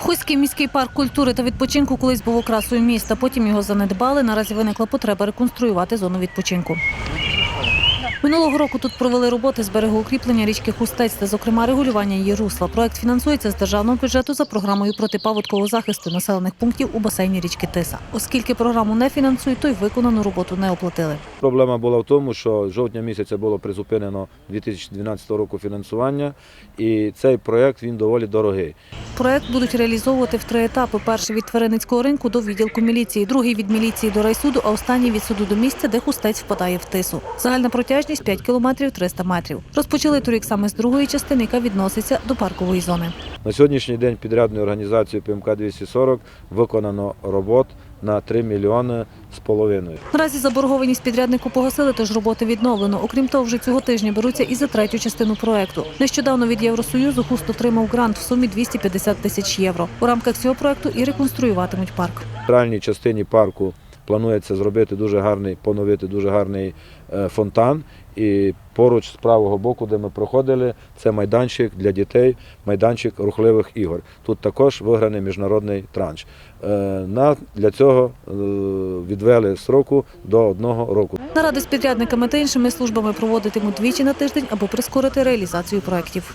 Хуський міський парк культури та відпочинку колись був окрасою міста. Потім його занедбали. Наразі виникла потреба реконструювати зону відпочинку. Минулого року тут провели роботи з берегоукріплення річки Хустець та, зокрема, регулювання її русла. Проект фінансується з державного бюджету за програмою протипаводкового захисту населених пунктів у басейні річки Тиса. Оскільки програму не фінансують, то й виконану роботу не оплатили. Проблема була в тому, що жовтня місяця було призупинено 2012 року фінансування, і цей проєкт він доволі дорогий. Проект будуть реалізовувати в три етапи: перший від тваринницького ринку до відділку міліції, другий від міліції до райсуду, а останній від суду до місця, де хустець впадає в тису. Загальна протяжність 5 кілометрів 300 метрів. Розпочали торік саме з другої частини, яка відноситься до паркової зони. На сьогоднішній день підрядною організацією ПМК 240 виконано робот на 3 мільйони з половиною. Наразі заборгованість підряднику погасили, тож роботи відновлено. Окрім того, вже цього тижня беруться і за третю частину проекту. Нещодавно від Євросоюзу хуст отримав грант в сумі 250 тисяч євро. У рамках цього проекту і реконструюватимуть парк. В центральній частині парку планується зробити дуже гарний, поновити дуже гарний е, фонтан. І поруч з правого боку, де ми проходили, це майданчик для дітей, майданчик рухливих ігор. Тут також виграний міжнародний транш. Е, для цього е, відвели сроку до одного року. Наради з підрядниками та іншими службами проводитимуть двічі на тиждень, аби прискорити реалізацію проєктів.